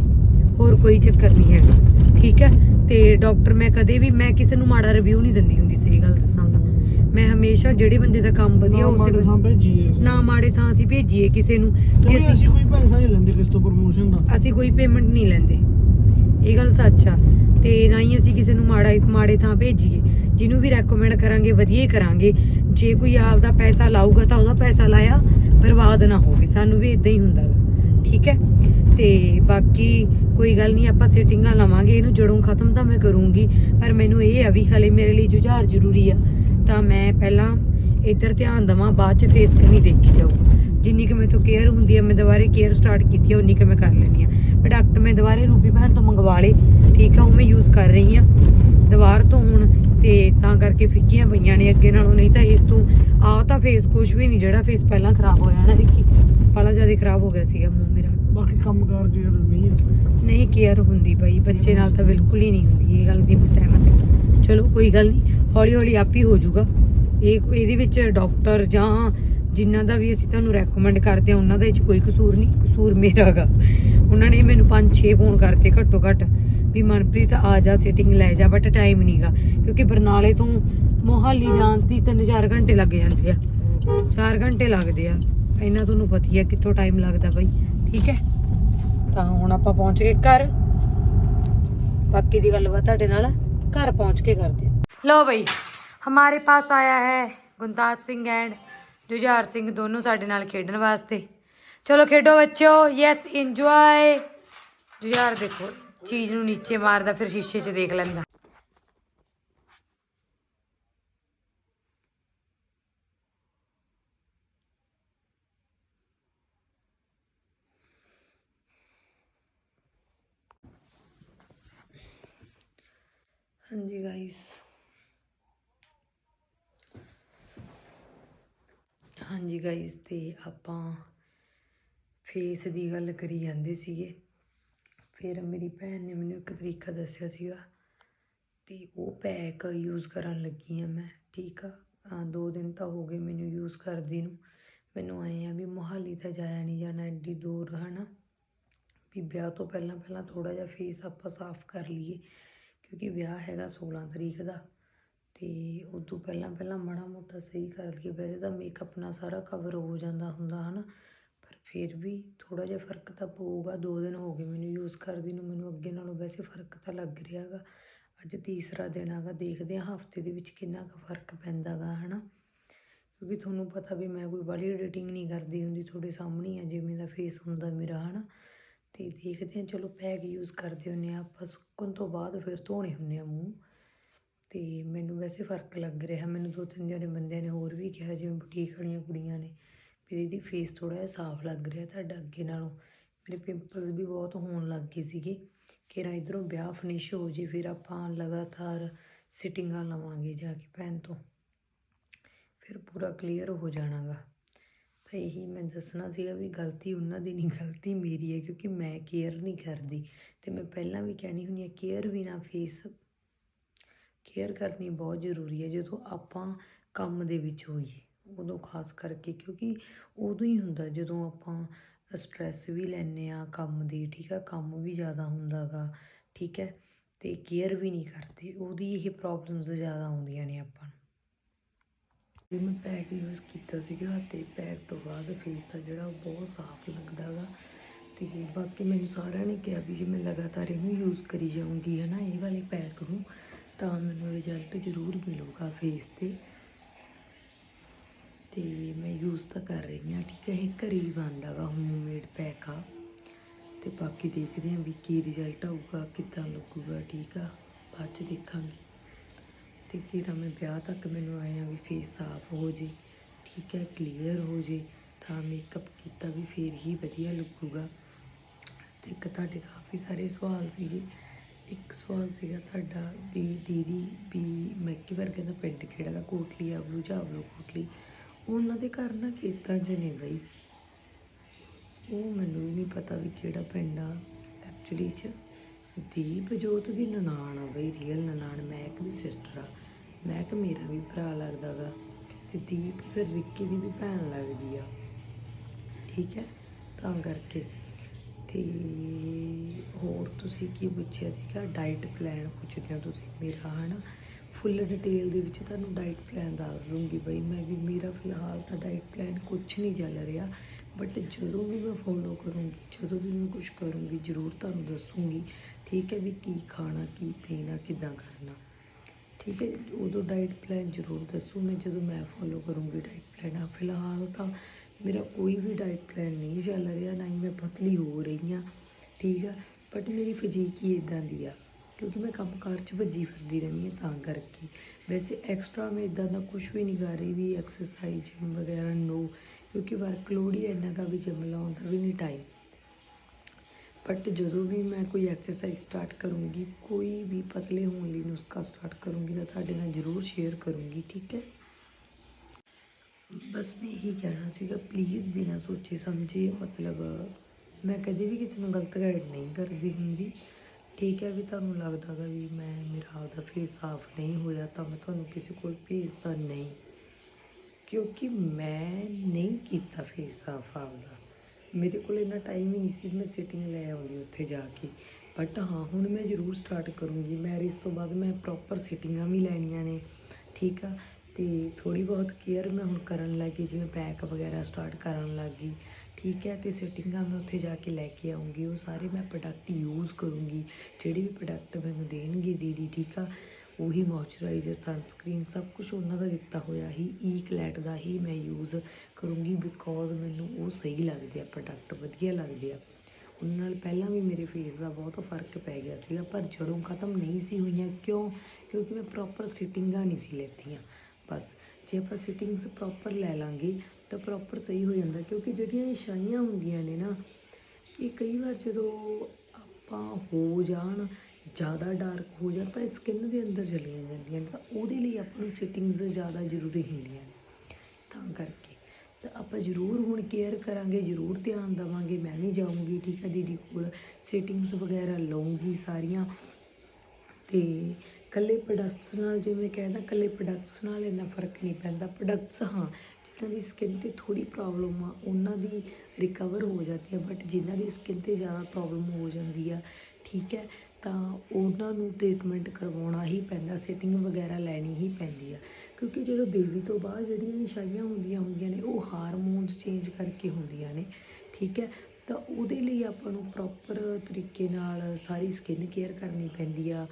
ਹੋਰ ਕੋਈ ਚੱਕਰ ਨਹੀਂ ਹੈਗਾ। ਠੀਕ ਹੈ? ਤੇ ਡਾਕਟਰ ਮੈਂ ਕਦੇ ਵੀ ਮੈਂ ਕਿਸੇ ਨੂੰ ਮਾੜਾ ਰਿਵਿਊ ਨਹੀਂ ਦਿੰਦੀ ਹੁੰਦੀ ਸਹੀ ਗੱਲ ਦੱਸਾਂ ਤਾਂ। ਮੈਂ ਹਮੇਸ਼ਾ ਜਿਹੜੇ ਬੰਦੇ ਦਾ ਕੰਮ ਵਧੀਆ ਨਾ ਉਸੇ ਭੇਜੀਏ। ਨਾ ਮਾੜੇ ਥਾਂ ਅਸੀਂ ਭੇਜੀਏ ਕਿਸੇ ਨੂੰ। ਜੇ ਅਸੀਂ ਕੋਈ ਪੈਸਾ ਨਹੀਂ ਲੈਂਦੇ ਕਿਸ ਤੋਂ ਪ੍ਰਮੋਸ਼ਨ ਦਾ। ਅਸੀਂ ਕੋਈ ਪੇਮੈਂਟ ਨਹੀਂ ਲੈਂਦੇ। ਇਹ ਗੱਲ ਸੱਚ ਆ। ਤੇ ਨਾ ਹੀ ਅਸੀਂ ਕਿਸੇ ਨੂੰ ਮਾੜਾ ਮਾੜੇ ਥਾਂ ਭੇਜੀਏ। ਜਿਹਨੂੰ ਵੀ ਰეკਮੈਂਡ ਕਰਾਂਗੇ ਵਧੀਆ ਹੀ ਕਰਾਂਗੇ। ਜੇ ਕੋਈ ਆਪ ਦਾ ਪੈਸਾ ਲਾਊਗਾ ਤਾਂ ਉਹਦਾ ਪੈਸਾ ਲਾਇਆ, ਬਰਬਾਦ ਨਾ ਹੋਵੇ। ਸਾਨੂੰ ਵੀ ਇਦਾਂ ਹੀ ਹੁੰਦਾ ਗਾ। ਠੀਕ ਹੈ? ਤੇ ਬਾਕੀ ਕੋਈ ਗੱਲ ਨਹੀਂ, ਆਪਾਂ ਸੈਟਿੰਗਾਂ ਲਵਾਂਗੇ। ਇਹਨੂੰ ਜੜੋਂ ਖਤਮ ਤਾਂ ਮੈਂ ਕਰੂੰਗੀ। ਪਰ ਮੈਨੂੰ ਇਹ ਆ ਵੀ ਹਲੇ ਮੇਰੇ ਲਈ ਜੁਝਾਰ ਜ਼ਰੂਰੀ ਆ। ਤਾਂ ਮੈਂ ਪਹਿਲਾਂ ਇੱਧਰ ਧਿਆਨ ਦਵਾਂ, ਬਾਅਦ ਚ ਫੇਸ ਕਰਨੀ ਦੇਖੀ ਜਾਊ ਜਿੰਨੀ ਕਿ ਤੋਂ ਕੇਅਰ ਹੁੰਦੀ ਆ ਮੈਂ ਦੁਬਾਰੇ ਕੇਅਰ ਸਟਾਰਟ ਕੀਤੀ ਆ ਉਨੀ ਕਿ ਮੈਂ ਕਰ ਲੈਣੀ ਆ। ਪ੍ਰੋਡਕਟ ਮੈਂ ਦੁਬਾਰੇ ਰੂਬੀ ਭੈਣ ਤੋਂ ਮੰਗਵਾ ਲਏ ਠੀਕ ਆ ਉਹ ਮੈਂ ਯੂਜ਼ ਕਰ ਰਹੀ ਆ। ਦੁਬਾਰ ਤੋਂ ਹੁਣ ਤੇ ਤਾਂ ਕਰਕੇ ਫਿੱਕੀਆਂ ਪਈਆਂ ਨੇ ਅੱਗੇ ਨਾਲੋਂ ਨਹੀਂ ਤਾਂ ਇਸ ਤੋਂ ਆਹ ਤਾਂ ਫੇਸ ਕੁਝ ਵੀ ਨਹੀਂ ਜਿਹੜਾ ਫੇਸ ਪਹਿਲਾਂ ਖਰਾਬ ਹੋਇਆ ਨਾ ਦੇਖੀ ਬੜਾ ਜ਼ਿਆਦਾ ਖਰਾਬ ਹੋ ਗਿਆ ਸੀਗਾ ਮੂੰਹ ਮੇਰਾ। ਬਾਕੀ ਕੰਮਕਾਰ ਜਿਹੜਾ ਨਹੀਂ ਹੈ ਨਹੀਂ ਕੇਅਰ ਹੁੰਦੀ ਬਈ ਬੱਚੇ ਨਾਲ ਤਾਂ ਬਿਲਕੁਲ ਹੀ ਨਹੀਂ ਹੁੰਦੀ ਇਹ ਗੱਲ ਦੀ ਮੈਂ ਸਹਿਮਤ ਹਾਂ। ਚਲੋ ਕੋਈ ਗੱਲ ਨਹੀਂ ਹੌਲੀ ਹੌਲੀ ਆਪ ਹੀ ਹੋ ਜਾਊਗਾ। ਇਹ ਇਹਦੇ ਵਿੱਚ ਡਾਕਟਰ ਜਾਂ ਜਿਨ੍ਹਾਂ ਦਾ ਵੀ ਅਸੀਂ ਤੁਹਾਨੂੰ ਰეკਮੈਂਡ ਕਰਦੇ ਆ ਉਹਨਾਂ ਦਾ ਇਹ 'ਚ ਕੋਈ ਕਸੂਰ ਨਹੀਂ, ਕਸੂਰ ਮੇਰਾਗਾ ਉਹਨਾਂ ਨੇ ਮੈਨੂੰ 5-6 ਫੋਨ ਕਰਤੇ ਘੱਟੋ ਘੱਟ ਵੀ ਮਨਪ੍ਰੀਤ ਆ ਜਾ ਸਿਟਿੰਗ ਲੈ ਜਾ ਬਟ ਟਾਈਮ ਨਹੀਂਗਾ ਕਿਉਂਕਿ ਬਰਨਾਲੇ ਤੋਂ ਮੋਹਾਲੀ ਜਾਣ ਦੀ 3-4 ਘੰਟੇ ਲੱਗ ਜਾਂਦੇ ਆ। 4 ਘੰਟੇ ਲੱਗਦੇ ਆ। ਇਹਨਾਂ ਤੁਹਾਨੂੰ ਪਤਾ ਹੀ ਆ ਕਿੱਥੋਂ ਟਾਈਮ ਲੱਗਦਾ ਬਈ। ਠੀਕ ਹੈ? ਤਾਂ ਹੁਣ ਆਪਾਂ ਪਹੁੰਚ ਗਏ ਘਰ। ਬਾਕੀ ਦੀ ਗੱਲਬਾਤ ਤੁਹਾਡੇ ਨਾਲ ਘਰ ਪਹੁੰਚ ਕੇ ਕਰਦੇ ਹਾਂ ਲੋ ਬਈ, ਹਮਾਰੇ ਪਾਸ ਆਇਆ ਹੈ ਗੁੰਦਾਸ ਸਿੰਘ ਐਂਡ ਜੁਝਾਰ ਸਿੰਘ ਦੋਨੋਂ ਸਾਡੇ ਨਾਲ ਖੇਡਣ ਵਾਸਤੇ। ਚਲੋ ਖੇਡੋ ਬੱਚਿਓ ਯੈਸ ਇੰਜੋਏ ਜੁਝਾਰ ਦੇਖੋ, ਚੀਜ਼ ਨੂੰ ਨੀਚੇ ਮਾਰਦਾ, ਫਿਰ ਸ਼ੀਸ਼ੇ 'ਚ ਦੇਖ ਲੈਂਦਾ। ਹਾਂਜੀ ਗਾਇਸ ਹਾਂਜੀ ਗਾਇਸ ਤੇ ਆਪਾਂ ਫੇਸ ਦੀ ਗੱਲ ਕਰੀ ਜਾਂਦੇ ਸੀਗੇ। ਫਿਰ ਮੇਰੀ ਭੈਣ ਨੇ ਮੈਨੂੰ ਇੱਕ ਤਰੀਕਾ ਦੱਸਿਆ ਸੀਗਾ ਤੇ ਉਹ ਪੈਕ ਯੂਜ਼ ਕਰਨ ਲੱਗੀ ਆ ਮੈਂ, ਠੀਕ ਆ? ਦੋ ਦਿਨ ਤਾਂ ਹੋ ਗਏ ਮੈਨੂੰ ਯੂਜ਼ ਕਰਦੀ ਨੂੰ। ਮੈਨੂੰ ਆਏ ਆ ਵੀ ਮੋਹਾਲੀ ਤਾਂ ਜਾਇਆ ਨਹੀਂ ਜਾਣਾ, ਐਡੀ ਦੂਰ, ਹਨਾ? ਵੀ ਵਿਆਹ ਤੋਂ ਪਹਿਲਾਂ ਪਹਿਲਾਂ ਥੋੜਾ ਜਿਹਾ ਫੇਸ ਆਪਾਂ ਸਾਫ਼ ਕਰ ਲਈਏ, ਕਿਉਂਕਿ ਵਿਆਹ ਹੈਗਾ 16 ਤਰੀਕ ਦਾ। ਅਤੇ ਉਦੋਂ ਪਹਿਲਾਂ ਪਹਿਲਾਂ ਮਾੜਾ ਮੋਟਾ ਸਹੀ ਕਰ ਲਈਏ। ਵੈਸੇ ਤਾਂ ਮੇਕਅਪ ਨਾਲ ਸਾਰਾ ਕਵਰ ਹੋ ਜਾਂਦਾ ਹੁੰਦਾ ਹੈ ਨਾ ਪਰ ਫਿਰ ਵੀ ਥੋੜ੍ਹਾ ਜਿਹਾ ਫ਼ਰਕ ਤਾਂ ਪਊਗਾ। ਦੋ ਦਿਨ ਹੋ ਗਏ ਮੈਨੂੰ ਯੂਜ਼ ਕਰਦੀ ਨੂੰ, ਮੈਨੂੰ ਅੱਗੇ ਨਾਲੋਂ ਵੈਸੇ ਫ਼ਰਕ ਤਾਂ ਲੱਗ ਰਿਹਾ ਗਾ ਅੱਜ ਤੀਸਰਾ ਦਿਨ ਹੈਗਾ, ਦੇਖਦੇ ਹਾਂ ਹਫ਼ਤੇ ਦੇ ਵਿੱਚ ਕਿੰਨਾ ਕੁ ਫ਼ਰਕ ਪੈਂਦਾ ਗਾ ਹੈ ਨਾ ਕਿਉਂਕਿ ਤੁਹਾਨੂੰ ਪਤਾ ਵੀ ਮੈਂ ਕੋਈ ਬਾਲੀ ਐਡੀਟਿੰਗ ਨਹੀਂ ਕਰਦੀ ਹੁੰਦੀ, ਤੁਹਾਡੇ ਸਾਹਮਣੇ ਆ ਜਿਵੇਂ ਦਾ ਫੇਸ ਹੁੰਦਾ ਮੇਰਾ ਹੈ ਨਾ ਅਤੇ ਦੇਖਦੇ ਹਾਂ, ਚਲੋ ਪੈਕ ਯੂਜ਼ ਕਰਦੇ ਹੁੰਨੇ ਆ ਆਪਾਂ, ਸੁੱਕਣ ਤੋਂ ਬਾਅਦ ਫਿਰ ਧੋਣੇ ਹੁੰਨੇ ਆ ਮੂੰਹ। ਅਤੇ ਮੈਨੂੰ ਵੈਸੇ ਫ਼ਰਕ ਲੱਗ ਰਿਹਾ। ਮੈਨੂੰ ਦੋ ਤਿੰਨ ਜਣੇ ਬੰਦਿਆਂ ਨੇ ਹੋਰ ਵੀ ਕਿਹਾ, ਜਿਵੇਂ ਬੁਟੀਕ ਵਾਲੀਆਂ ਕੁੜੀਆਂ ਨੇ। ਵੀ ਇਹਦੀ ਫੇਸ ਥੋੜ੍ਹਾ ਜਿਹਾ ਸਾਫ਼ ਲੱਗ ਰਿਹਾ ਤੁਹਾਡਾ ਅੱਗੇ ਨਾਲੋਂ। ਮੇਰੇ ਪਿੰਪਲਸ ਵੀ ਬਹੁਤ ਹੋਣ ਲੱਗ ਗਏ ਸੀਗੇ ਕਿ ਰਾ ਇਧਰੋਂ ਵਿਆਹ ਫਿਨਿਸ਼ ਹੋ ਜੇ, ਫਿਰ ਆਪਾਂ ਲਗਾਤਾਰ ਸਿਟਿੰਗਾਂ ਲਵਾਂਗੇ ਜਾ ਕੇ ਭੈਣ ਤੋਂ। ਫਿਰ ਪੂਰਾ ਕਲੀਅਰ ਹੋ ਜਾਣਾਗਾ। ਤਾਂ ਇਹੀ ਮੈਂ ਦੱਸਣਾ ਸੀਗਾ ਵੀ ਗਲਤੀ ਉਹਨਾਂ ਦੀ ਨਹੀਂ, ਗਲਤੀ ਮੇਰੀ ਹੈ, ਕਿਉਂਕਿ ਮੈਂ ਕੇਅਰ ਨਹੀਂ ਕਰਦੀ। ਤੇ ਮੈਂ ਪਹਿਲਾਂ ਵੀ ਕਹਿਣੀ ਹੁੰਦੀ ਹੈ ਕੇਅਰ ਵੀ ਨਾ ਫੇਸ ਕੇਅਰ ਕਰਨੀ ਬਹੁਤ ਜ਼ਰੂਰੀ ਹੈ ਜਦੋਂ ਆਪਾਂ ਕੰਮ ਦੇ ਵਿੱਚ ਹੋਈਏ, ਉਦੋਂ ਖਾਸ ਕਰਕੇ ਕਿਉਂਕਿ ਉਦੋਂ ਹੀ ਹੁੰਦਾ ਜਦੋਂ ਆਪਾਂ ਸਟ੍ਰੈਸ ਵੀ ਲੈਂਦੇ ਆ ਕੰਮ ਦੀ, ਠੀਕ ਆ, ਕੰਮ ਵੀ ਜ਼ਿਆਦਾ ਹੁੰਦਾਗਾ ਠੀਕ ਹੈ, ਤੇ ਕੇਅਰ ਵੀ ਨਹੀਂ ਕਰਦੇ, ਉਹਦੀ ਇਹ ਪ੍ਰੋਬਲਮਸ ਜ਼ਿਆਦਾ ਆਉਂਦੀਆਂ ਨੇ ਆਪਾਂ ਨੂੰ। ਜੇ ਮੈਂ ਪੈਕ ਯੂਜ਼ ਕੀਤਾ ਸੀਗਾ ਤੇ ਪੈਕ ਤੋਂ ਬਾਅਦ ਫੇਸ ਦਾ ਜਿਹੜਾ ਉਹ ਬਹੁਤ ਸਾਫ਼ ਲੱਗਦਾ ਗਾ, ਤੇ ਬਾਕੀ ਮੈਨੂੰ ਸਾਰਿਆਂ ਨੇ ਕਿਹਾ ਵੀ ਜੇ ਮੈਂ ਲਗਾਤਾਰ ਇਹਨੂੰ ਯੂਜ਼ ਕਰੀ ਜਾਊਂਗੀ ਹੈ ਨਾ ਇਹ ਵਾਲੇ ਪੈਕ ਨੂੰ ਤਾਂ ਮੈਨੂੰ ਰਿਜ਼ਲਟ ਜ਼ਰੂਰ ਮਿਲੂਗਾ ਫੇਸ ਤੇ। ਤੇ ਮੈਂ ਯੂਜ਼ ਤਾਂ ਕਰ ਰਹੀ ਹਾਂ, ਠੀਕ ਹੈ, ਇਹ ਘਰੇ ਹੀ ਬਣਦਾ ਗਾ ਹੋਮਮੇਡ ਪੈਕ ਆ। ਤੇ ਬਾਕੀ ਦੇਖਦੇ ਹਾਂ ਵੀ ਕੀ ਰਿਜ਼ਲਟ ਆਊਗਾ, ਕਿੱਦਾਂ ਲੱਗੂਗਾ, ਠੀਕ ਆ, ਬਾਅਦ ਚ ਦੇਖਾਂਗੇ। ਤੇ ਕਿਰਾ ਮੈਂ ਵਿਆਹ ਤੱਕ ਮੈਨੂੰ ਆਇਆ ਵੀ ਫੇਸ ਸਾਫ਼ ਹੋ ਜੇ, ਠੀਕ ਹੈ ਕਲੀਅਰ ਹੋ ਜੇ, ਤਾਂ ਮੇਕਅਪ ਕੀਤਾ ਵੀ ਫੇਰ ਹੀ ਵਧੀਆ ਲੱਗੂਗਾ। ਤੇ ਇੱਕ ਤੁਹਾਡੇ ਕਾਫੀ ਸਾਰੇ ਸਵਾਲ ਸੀਗੇ। ਇੱਕ ਸਵਾਲ ਸੀਗਾ ਤੁਹਾਡਾ ਵੀ ਦੀਦੀ, ਵੀ ਮੈਕੀ ਵਰਗੇ ਦਾ ਪਿੰਡ ਕਿਹੜਾ ਦਾ ਕੋਟਲੀ, ਆਵਲੂ ਜਾਬਲੂ ਕੋਟਲੀ? ਉਹਨਾਂ ਦੇ ਘਰ ਨਾ ਖੇਤਾਂ 'ਚ ਨੇ ਬਈ। ਉਹ ਮੈਨੂੰ ਵੀ ਨਹੀਂ ਪਤਾ ਵੀ ਕਿਹੜਾ ਪਿੰਡ ਆ। ਐਕਚੁਅਲੀ 'ਚ ਦੀਪ ਜੋਤ ਦੀ ਨਨਾਣ ਆ ਬਈ ਰੀਅਲ ਨਨਾਣ ਮਹਿਕ ਦੀ ਸਿਸਟਰ ਆ। ਮਹਿਕ ਮੇਰਾ ਵੀ ਭਰਾ ਲੱਗਦਾ ਗਾ। ਤੇ ਦੀਪ ਫਿਰ ਰਿੱਕੀ ਦੀ ਵੀ ਭੈਣ ਲੱਗਦੀ ਆ। ਠੀਕ ਹੈ? ਤਾਂ ਕਰਕੇ ਤੇ ਹੋਰ ਤੁਸੀਂ ਕੀ ਪੁੱਛਿਆ ਸੀਗਾ? ਡਾਈਟ ਪਲਾਨ ਪੁੱਛਦੇ ਹੋ ਤੁਸੀਂ ਮੇਰਾ, ਹਨਾ? ਫੁੱਲ ਡਿਟੇਲ ਦੇ ਵਿੱਚ ਤੁਹਾਨੂੰ ਡਾਈਟ ਪਲਾਨ ਦੱਸ ਦੂੰਗੀ ਬਈ ਮੈਂ ਵੀ, ਮੇਰਾ ਫਿਲਹਾਲ ਤਾਂ ਡਾਈਟ ਪਲਾਨ ਕੁਝ ਨਹੀਂ ਚੱਲ ਰਿਹਾ। ਬਟ ਜਦੋਂ ਵੀ ਮੈਂ ਫੋਲੋ ਕਰੂੰਗੀ, ਜਦੋਂ ਵੀ ਮੈਂ ਕੁਝ ਕਰੂੰਗੀ, ਜ਼ਰੂਰ ਤੁਹਾਨੂੰ ਦੱਸੂੰਗੀ, ਠੀਕ ਹੈ ਵੀ ਕੀ ਖਾਣਾ, ਕੀ ਪੀਣਾ, ਕਿੱਦਾਂ ਕਰਨਾ। ਠੀਕ ਹੈ, ਉਦੋਂ ਡਾਈਟ ਪਲਾਨ ਜ਼ਰੂਰ ਦੱਸੂ, ਮੈਂ ਜਦੋਂ ਮੈਂ ਫੋਲੋ ਕਰੂੰਗੀ ਡਾਈਟ ਪਲਾਨ ਆ ਫਿਲਹਾਲ ਤਾਂ ਮੇਰਾ ਕੋਈ ਵੀ ਡਾਈਟ ਪਲਾਨ ਨਹੀਂ ਚੱਲ ਰਿਹਾ, ਨਾ ਹੀ ਮੈਂ ਪਤਲੀ ਹੋ ਰਹੀ ਹਾਂ, ਠੀਕ ਆ? ਬਟ ਮੇਰੀ ਫਿਜ਼ੀਕ ਹੀ ਇਦਾਂ ਦੀ ਆ, ਕਿਉਂਕਿ ਮੈਂ ਕੰਮਕਾਰ 'ਚ ਭੱਜੀ ਫਿਰਦੀ ਰਹਿੰਦੀ ਹਾਂ ਤਾਂ ਕਰਕੇ। ਵੈਸੇ ਐਕਸਟਰਾ ਮੈਂ ਇਦਾਂ ਦਾ ਕੁਝ ਵੀ ਨਹੀਂ ਕਰ ਰਹੀ ਵੀ ਐਕਸਰਸਾਈਜ਼ ਜਿਮ ਵਗੈਰਾ ਨੋ ਕਿਉਂਕਿ ਵਰਕਲੋਡ ਹੀ ਇੰਨਾ ਕਾ ਵੀ ਜਿਮ ਲਾਉਣ ਦਾ ਵੀ ਨਹੀਂ ਟਾਈਮ ਬਟ ਜਦੋਂ ਵੀ ਮੈਂ ਕੋਈ ਐਕਸਰਸਾਈਜ਼ ਸਟਾਰਟ ਕਰੂੰਗੀ, ਕੋਈ ਵੀ ਪਤਲੇ ਹੋਣ ਲਈ ਨੁਸਖਾ ਸਟਾਰਟ ਕਰੂੰਗੀ ਤਾਂ ਤੁਹਾਡੇ ਨਾਲ ਜ਼ਰੂਰ ਸ਼ੇਅਰ ਕਰੂੰਗੀ, ਠੀਕ ਹੈ? ਬਸ ਮੈਂ ਇਹੀ ਕਹਿਣਾ ਸੀਗਾ ਪਲੀਜ਼ ਬਿਨਾਂ ਸੋਚੇ ਸਮਝੇ, ਮਤਲਬ ਮੈਂ ਕਦੇ ਵੀ ਕਿਸੇ ਨੂੰ ਗਲਤ ਗਾਈਡ ਨਹੀਂ ਕਰਦੀ ਹੁੰਦੀ। ਠੀਕ ਹੈ ਵੀ ਤੁਹਾਨੂੰ ਲੱਗਦਾ ਗਾ ਵੀ ਮੈਂ, ਮੇਰਾ ਆਪਦਾ ਫੇਸ ਸਾਫ਼ ਨਹੀਂ ਹੋਇਆ ਤਾਂ ਮੈਂ ਤੁਹਾਨੂੰ ਕਿਸੇ ਕੋਲ ਭੇਜਦਾ ਨਹੀਂ। ਕਿਉਂਕਿ ਮੈਂ ਨਹੀਂ ਕੀਤਾ ਫੇਸ ਸਾਫ਼ ਆਪਦਾ। ਮੇਰੇ ਕੋਲ ਇੰਨਾ ਟਾਈਮ ਹੀ ਨਹੀਂ ਸੀ, ਮੈਂ ਸਿਟਿੰਗ ਲੈ ਆਉਂਦੀ ਉੱਥੇ ਜਾ ਕੇ। ਬਟ ਹਾਂ, ਹੁਣ ਮੈਂ ਜ਼ਰੂਰ ਸਟਾਰਟ ਕਰੂੰਗੀ। ਮੈਰਿਜ ਤੋਂ ਬਾਅਦ ਮੈਂ ਪ੍ਰੋਪਰ ਸਿਟਿੰਗਾਂ ਵੀ ਲੈਣੀਆਂ ਨੇ। ਠੀਕ ਆ? ਤੇ ਥੋੜੀ ਬਹੁਤ ਕੇਅਰ ਮੈਂ ਹੁਣ ਕਰਨ ਲੱਗੀ, ਜਿਵੇਂ ਪੈਕ ਵਗੈਰਾ ਸਟਾਰਟ ਕਰਨ ਲੱਗੀ। ਠੀਕ ਹੈ, ਤੇ ਸਿਟਿੰਗਾਂ ਮੈਂ ਉੱਥੇ ਜਾ ਕੇ ਲੈ ਕੇ ਆਉਂਗੀ। ਉਹ ਸਾਰੇ ਮੈਂ ਪ੍ਰੋਡਕਟ ਯੂਜ਼ ਕਰੂੰਗੀ। ਜਿਹੜੇ ਵੀ ਪ੍ਰੋਡਕਟ ਮੈਨੂੰ ਦੇਣਗੇ ਦੀਦੀ, ਠੀਕ ਆ? ਉਹੀ ਮੋਇਸਚਰਾਈਜ਼ਰ ਸਨਸਕ੍ਰੀਨ ਸਭ ਕੁਝ ਉਹਨਾਂ ਦਾ ਦਿੱਤਾ ਹੋਇਆ ਹੀ ਈਕਲੈਟ ਦਾ ਹੀ ਮੈਂ ਯੂਜ਼ ਕਰੂੰਗੀ ਬਿਕੋਜ਼ ਮੈਨੂੰ ਉਹ ਸਹੀ ਲੱਗਦੇ ਆ ਪ੍ਰੋਡਕਟ ਵਧੀਆ ਲੱਗਦੇ ਆ। ਉਹਨਾਂ ਨਾਲ ਪਹਿਲਾਂ ਵੀ ਮੇਰੇ ਫੇਸ ਦਾ ਬਹੁਤ ਫ਼ਰਕ ਪੈ ਗਿਆ ਸੀਗਾ, ਪਰ ਜੜੋਂ ਖਤਮ ਨਹੀਂ ਸੀ ਹੋਈਆਂ, ਕਿਉਂ? ਕਿਉਂਕਿ ਮੈਂ ਪ੍ਰੋਪਰ ਸਿਟਿੰਗਾਂ ਨਹੀਂ ਸੀ ਲੈਤੀਆਂ। ਬਸ ਜੇ ਆਪਾਂ ਸਿਟਿੰਗਸ ਪ੍ਰੋਪਰ ਲੈ ਲਾਂਗੇ, ਤਾਂ ਪ੍ਰੋਪਰ ਸਹੀ ਹੋ ਜਾਂਦਾ, ਕਿਉਂਕਿ ਜਿਹੜੀਆਂ ਇਹ ਛਾਈਆਂ ਹੁੰਦੀਆਂ ਨੇ ਨਾ, ਇਹ ਕਈ ਵਾਰ ਜਦੋਂ ਆਪਾਂ ਹੋ ਜਾਣ, ਜ਼ਿਆਦਾ ਡਾਰਕ ਹੋ ਜਾਣ, ਤਾਂ ਸਕਿਨ ਦੇ ਅੰਦਰ ਚਲੀਆਂ ਜਾਂਦੀਆਂ ਨੇ, ਤਾਂ ਉਹਦੇ ਲਈ ਆਪਾਂ ਨੂੰ ਸਿਟਿੰਗਸ ਜ਼ਿਆਦਾ ਜ਼ਰੂਰੀ ਹੁੰਦੀਆਂ ਨੇ। ਤਾਂ ਕਰਕੇ, ਤਾਂ ਆਪਾਂ ਜ਼ਰੂਰ ਹੁਣ ਕੇਅਰ ਕਰਾਂਗੇ, ਜ਼ਰੂਰ ਧਿਆਨ ਦੇਵਾਂਗੇ, ਮੈਂ ਵੀ ਜਾਊਂਗੀ, ਠੀਕ ਹੈ, ਦੀਦੀ ਕੋਲ ਸਿਟਿੰਗਸ ਵਗੈਰਾ ਲਵਾਂਗੀ ਸਾਰੀਆਂ। ਤੇ ਕੱਲੇ ਪ੍ਰੋਡਕਟਸ ਨਾਲ ਜਿਵੇਂ ਕਹਿੰਦਾ ਕੱਲੇ ਪ੍ਰੋਡਕਟਸ ਨਾਲ ਇੰਨਾ ਫ਼ਰਕ ਨਹੀਂ ਪੈਂਦਾ। ਪ੍ਰੋਡਕਟਸ ਹਾਂ, ਜਿਨ੍ਹਾਂ ਦੀ ਸਕਿਨ ਤੇ ਥੋੜੀ ਪ੍ਰੋਬਲਮ ਆ, ਉਹਨਾਂ ਦੀ ਰਿਕਵਰ ਹੋ ਜਾਂਦੀ ਹੈ ਬਟ ਜਿਨ੍ਹਾਂ ਦੀ ਸਕਿਨ ਤੇ ਜ਼ਿਆਦਾ ਪ੍ਰੋਬਲਮ ਹੋ ਜਾਂਦੀ ਆ, ਠੀਕ ਹੈ, ਤਾਂ ਉਹਨਾਂ ਨੂੰ ਟ੍ਰੀਟਮੈਂਟ ਕਰਵਾਉਣਾ ਹੀ ਪੈਂਦਾ ਸਿਟਿੰਗ ਵਗੈਰਾ ਲੈਣੀ ਹੀ ਪੈਂਦੀ ਆ। ਕਿਉਂਕਿ ਜਦੋਂ ਬੇਬੀ ਤੋਂ ਬਾਅਦ ਜਿਹੜੀਆਂ ਨਿਸ਼ਾਨੀਆਂ ਹੁੰਦੀਆਂ ਹੁੰਦੀਆਂ ਨੇ, ਉਹ ਹਾਰਮੋਨਸ ਚੇਂਜ ਕਰਕੇ ਹੁੰਦੀਆਂ ਨੇ, ਠੀਕ ਹੈ, ਤਾਂ ਉਹਦੇ ਲਈ ਆਪਾਂ ਨੂੰ ਪ੍ਰੋਪਰ ਤਰੀਕੇ ਨਾਲ ਸਾਰੀ ਸਕਿਨ ਕੇਅਰ ਕਰਨੀ ਪੈਂਦੀ ਆ।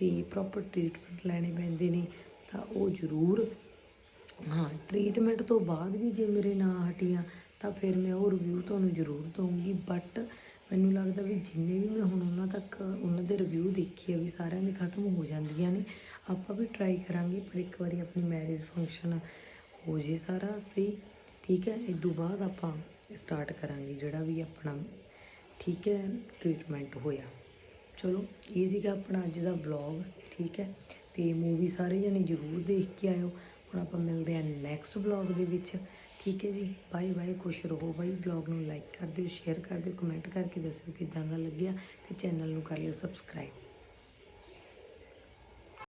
ਤੇ ਪ੍ਰੋਪਰ ਟ੍ਰੀਟਮੈਂਟ ਲੈਣੇ ਪੈਂਦੇ ਨੇ, ਤਾਂ ਉਹ ਜ਼ਰੂਰ। ਹਾਂ ਟ੍ਰੀਟਮੈਂਟ ਤੋਂ ਬਾਅਦ ਵੀ ਜੇ ਮੇਰੇ ਨਾ ਹਟੀਆਂ, ਤਾਂ ਫਿਰ ਮੈਂ ਉਹ ਰਿਵਿਊ ਤੁਹਾਨੂੰ ਜ਼ਰੂਰ ਦਊਂਗੀ। ਬਟ ਮੈਨੂੰ ਲੱਗਦਾ ਵੀ ਜਿੰਨੇ ਵੀ ਮੈਂ ਹੁਣ ਉਹਨਾਂ ਤੱਕ, ਉਹਨਾਂ ਦੇ ਰਿਵਿਊ ਦੇਖੇ ਆ ਵੀ ਸਾਰਿਆਂ ਦੇ ਖਤਮ ਹੋ ਜਾਂਦੀਆਂ ਨੇ, ਆਪਾਂ ਵੀ ਟਰਾਈ ਕਰਾਂਗੇ, ਪਰ ਇੱਕ ਵਾਰੀ ਆਪਣੀ ਮੈਰਿਜ ਫੰਕਸ਼ਨ ਹੋ ਜੇ ਸਾਰਾ ਸਹੀ, ਠੀਕ ਹੈ? ਇਸ ਤੋਂ ਬਾਅਦ ਆਪਾਂ ਸਟਾਰਟ ਕਰਾਂਗੇ ਜਿਹੜਾ ਵੀ ਆਪਣਾ, ਠੀਕ ਹੈ ਟ੍ਰੀਟਮੈਂਟ ਹੋਇਆ। ਚਲੋ, ਇਹ ਸੀਗਾ ਆਪਣਾ ਅੱਜ ਦਾ ਵਲੌਗ ਠੀਕ ਹੈ? ਤੇ ਮੂਵੀ ਸਾਰੇ ਜਣੇ ਜ਼ਰੂਰ ਦੇਖ ਕੇ ਆਇਓ। ਹੁਣ ਆਪਾਂ ਮਿਲਦੇ ਹਾਂ ਨੈਕਸਟ ਵਲੌਗ ਦੇ ਵਿੱਚ। ਠੀਕ ਹੈ ਜੀ? ਬਾਏ ਬਾਏ ਖੁਸ਼ ਰਹੋ ਬਾਈ। ਵਲੌਗ ਨੂੰ ਲਾਈਕ ਕਰ ਦਿਓ ਸ਼ੇਅਰ ਕਰ ਦਿਓ ਕਮੈਂਟ ਕਰਕੇ ਦੱਸਿਓ ਕਿਦਾਂ ਦਾ ਲੱਗਿਆ ਤੇ ਚੈਨਲ ਨੂੰ ਕਰ ਲਿਓ ਸਬਸਕ੍ਰਾਈਬ